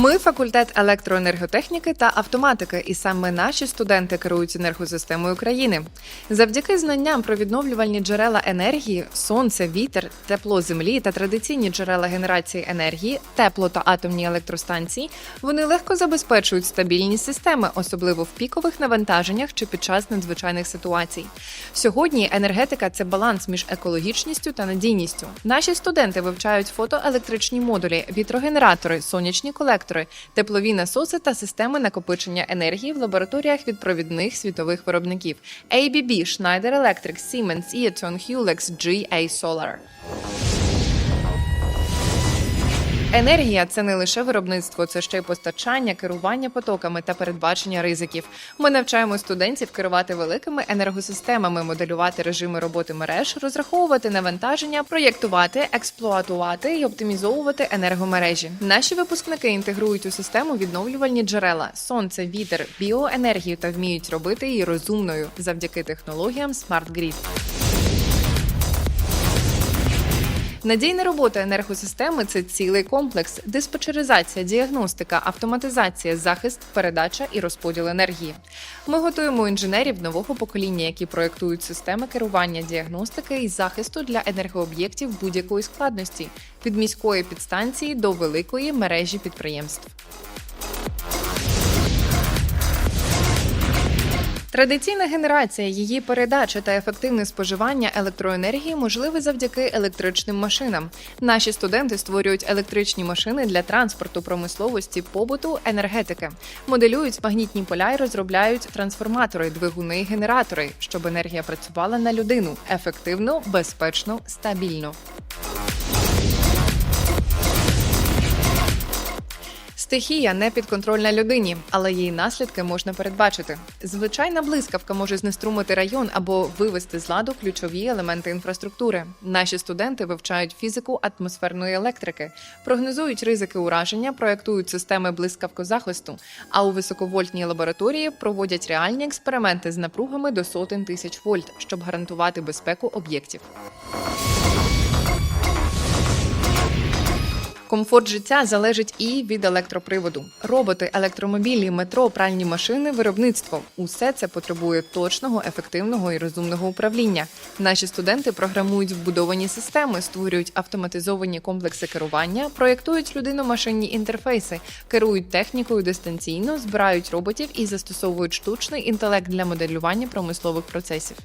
Ми факультет електроенерготехніки та автоматики, і саме наші студенти керують енергосистемою країни. Завдяки знанням про відновлювальні джерела енергії, сонце, вітер, тепло землі та традиційні джерела генерації енергії, тепло та атомні електростанції, вони легко забезпечують стабільність системи, особливо в пікових навантаженнях чи під час надзвичайних ситуацій. Сьогодні енергетика це баланс між екологічністю та надійністю. Наші студенти вивчають фотоелектричні модулі, вітрогенератори, сонячні колектори, теплові насоси та системи накопичення енергії в лабораторіях від провідних світових виробників ABB, Schneider Electric, Siemens, Eaton, Hulex, GA Solar. Енергія це не лише виробництво, це ще й постачання, керування потоками та передбачення ризиків. Ми навчаємо студентів керувати великими енергосистемами, моделювати режими роботи мереж, розраховувати навантаження, проєктувати, експлуатувати і оптимізовувати енергомережі. Наші випускники інтегрують у систему відновлювальні джерела, сонце, вітер, біоенергію та вміють робити її розумною завдяки технологіям Smart Grid. Надійна робота енергосистеми це цілий комплекс: диспетчеризація, діагностика, автоматизація, захист, передача і розподіл енергії. Ми готуємо інженерів нового покоління, які проєктують системи керування діагностики і захисту для енергооб'єктів будь-якої складності від міської підстанції до великої мережі підприємств. Традиційна генерація, її передача та ефективне споживання електроенергії можливе завдяки електричним машинам. Наші студенти створюють електричні машини для транспорту, промисловості, побуту, енергетики, моделюють магнітні поля і розробляють трансформатори, двигуни і генератори, щоб енергія працювала на людину ефективно, безпечно, стабільно. Стихія не підконтрольна людині, але її наслідки можна передбачити. Звичайна блискавка може знеструмити район або вивести з ладу ключові елементи інфраструктури. Наші студенти вивчають фізику атмосферної електрики, прогнозують ризики ураження, проектують системи блискавкозахисту, а у високовольтній лабораторії проводять реальні експерименти з напругами до сотень тисяч вольт, щоб гарантувати безпеку об'єктів. Комфорт життя залежить і від електроприводу. Роботи, електромобілі, метро, пральні машини, виробництво усе це потребує точного, ефективного і розумного управління. Наші студенти програмують вбудовані системи, створюють автоматизовані комплекси керування, проєктують людино-машинні інтерфейси, керують технікою дистанційно, збирають роботів і застосовують штучний інтелект для моделювання промислових процесів.